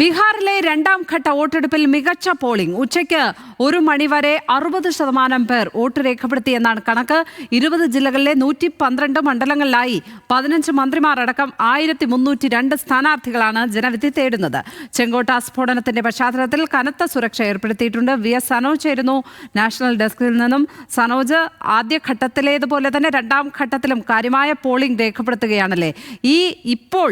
ബീഹാറിലെ രണ്ടാം ഘട്ട വോട്ടെടുപ്പിൽ മികച്ച പോളിംഗ്. ഉച്ചയ്ക്ക് ഒരു മണിവരെ അറുപത് ശതമാനം പേർ വോട്ട് രേഖപ്പെടുത്തിയെന്നാണ് കണക്ക്. ഇരുപത് ജില്ലകളിലെ നൂറ്റി പന്ത്രണ്ട് മണ്ഡലങ്ങളിലായി പതിനഞ്ച് മന്ത്രിമാർ അടക്കം ആയിരത്തി മുന്നൂറ്റി രണ്ട് സ്ഥാനാർത്ഥികളാണ് ജനവിധി തേടുന്നത്. ചെങ്കോട്ട സ്ഫോടനത്തിന്റെ പശ്ചാത്തലത്തിൽ കനത്ത സുരക്ഷ ഏർപ്പെടുത്തിയിട്ടുണ്ട്. വി. എസ്. സനോജ് ആയിരുന്നു നാഷണൽ ഡെസ്കിൽ നിന്നും സനോജ് ആദ്യഘട്ടത്തിലേതുപോലെ തന്നെ രണ്ടാം ഘട്ടത്തിലും കാര്യമായ പോളിംഗ് രേഖപ്പെടുത്തുകയാണല്ലേ? ഈ ഇപ്പോൾ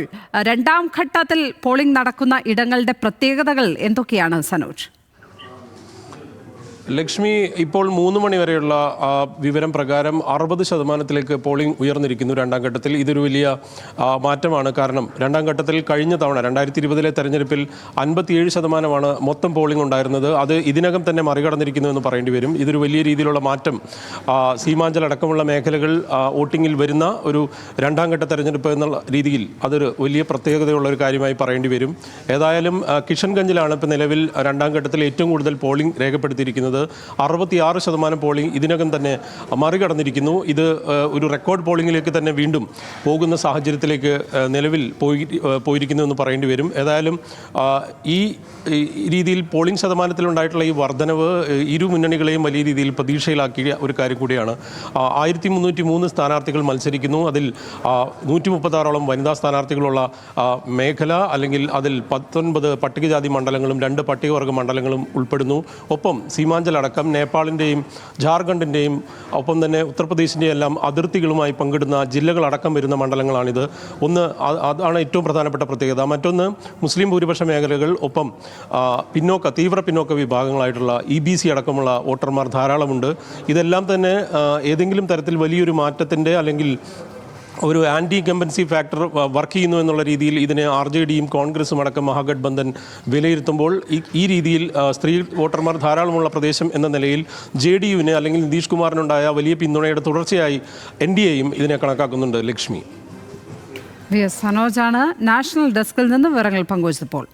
രണ്ടാം ഘട്ടത്തിൽ പോളിംഗ് നടക്കുന്ന ഇടങ്ങളുടെ പ്രത്യേകതകൾ എന്തൊക്കെയാണ് സനോജ്? ലക്ഷ്മി ഇപ്പോൾ മൂന്ന് മണിവരെയുള്ള വിവരം പ്രകാരം അറുപത് ശതമാനത്തിലേക്ക് പോളിംഗ് ഉയർന്നിരിക്കുന്നു രണ്ടാം ഘട്ടത്തിൽ. ഇതൊരു വലിയ മാറ്റമാണ്. കാരണം രണ്ടാം ഘട്ടത്തിൽ കഴിഞ്ഞ തവണ രണ്ടായിരത്തി ഇരുപതിലെ തെരഞ്ഞെടുപ്പിൽ അൻപത്തിയേഴ് ശതമാനമാണ് മൊത്തം പോളിംഗ് ഉണ്ടായിരുന്നത്. അത് ഇതിനകം തന്നെ മറികടന്നിരിക്കുന്നു എന്ന് പറയേണ്ടി വരും. ഇതൊരു വലിയ രീതിയിലുള്ള മാറ്റം. സീമാഞ്ചൽ അടക്കമുള്ള മേഖലകൾ വോട്ടിങ്ങിൽ വരുന്ന ഒരു രണ്ടാം ഘട്ട തെരഞ്ഞെടുപ്പ് എന്നുള്ള രീതിയിൽ അതൊരു വലിയ പ്രത്യേകതയുള്ള ഒരു കാര്യമായി പറയേണ്ടി വരും. ഏതായാലും കിഷൻഗഞ്ചിലാണ് ഇപ്പോൾ നിലവിൽ രണ്ടാം ഘട്ടത്തിൽ ഏറ്റവും കൂടുതൽ പോളിംഗ് രേഖപ്പെടുത്തിയിരിക്കുന്നത്. അറുപത്തിയാറ് ശതമാനം പോളിംഗ് ഇതിനകം തന്നെ മറികടന്നിരിക്കുന്നു. ഇത് ഒരു റെക്കോർഡ് പോളിംഗിലേക്ക് തന്നെ വീണ്ടും പോകുന്ന സാഹചര്യത്തിലേക്ക് നിലവിൽ പോയി പോയിരിക്കുന്നു എന്ന് പറയേണ്ടി വരും. ഏതായാലും ഈ രീതിയിൽ പോളിംഗ് ശതമാനത്തിലുണ്ടായിട്ടുള്ള ഈ വർധനവ് ഇരു മുന്നണികളെയും വലിയ രീതിയിൽ പ്രതീക്ഷയിലാക്കിയ ഒരു കാര്യം കൂടിയാണ്. ആയിരത്തി മുന്നൂറ്റി മൂന്ന് സ്ഥാനാർത്ഥികൾ മത്സരിക്കുന്നു. അതിൽ നൂറ്റി മുപ്പത്താറോളം വനിതാ സ്ഥാനാർത്ഥികളുള്ള മേഖല അല്ലെങ്കിൽ അതിൽ പത്തൊൻപത് പട്ടികജാതി മണ്ഡലങ്ങളും രണ്ട് പട്ടികവർഗ മണ്ഡലങ്ങളും ഉൾപ്പെടുന്നു. ഒപ്പം സീമാഞ്ചൽ അടക്കം നേപ്പാളിന്റെയും ജാർഖണ്ഡിന്റെയും ഒപ്പം തന്നെ ഉത്തർപ്രദേശിന്റെയും എല്ലാം അതിർത്തികളുമായി പങ്കിടുന്ന ജില്ലകളടക്കം വരുന്ന മണ്ഡലങ്ങളാണിത്. ഒന്ന് അതാണ് ഏറ്റവും പ്രധാനപ്പെട്ട പ്രത്യേകത. മറ്റൊന്ന് മുസ്ലിം ഭൂരിപക്ഷ മേഖലകൾ ഒപ്പം പിന്നോക്ക തീവ്ര പിന്നോക്ക വിഭാഗങ്ങളായിട്ടുള്ള ഇ ബി സി അടക്കമുള്ള വോട്ടർമാർ ധാരാളമുണ്ട്. ഇതെല്ലാം തന്നെ ഏതെങ്കിലും തരത്തിൽ വലിയൊരു മാറ്റത്തിന്റെ അല്ലെങ്കിൽ ഒരു ആന്റി കമ്പൻസി ഫാക്ടർ വർക്ക് ചെയ്യുന്നു എന്നുള്ള രീതിയിൽ ഇതിനെ ആർ ജെ ഡിയും കോൺഗ്രസും അടക്കം മഹാഗഡ്ബന്ധൻ വിലയിരുത്തുമ്പോൾ ഈ രീതിയിൽ ആ, സ്ത്രീ വോട്ടർമാർ ധാരാളമുള്ള പ്രദേശം എന്ന നിലയിൽ ജെ ഡി യുവിന് അല്ലെങ്കിൽ നിതീഷ് കുമാറിനുണ്ടായ വലിയ പിന്തുണയുടെ തുടർച്ചയായി എൻ ഡി എയും ഇതിനെ കണക്കാക്കുന്നുണ്ട്. ലക്ഷ്മി. സനോജാണ് നാഷണൽ ഡെസ്കിൽ നിന്ന് വിവരങ്ങൾ പങ്കുവച്ചപ്പോൾ.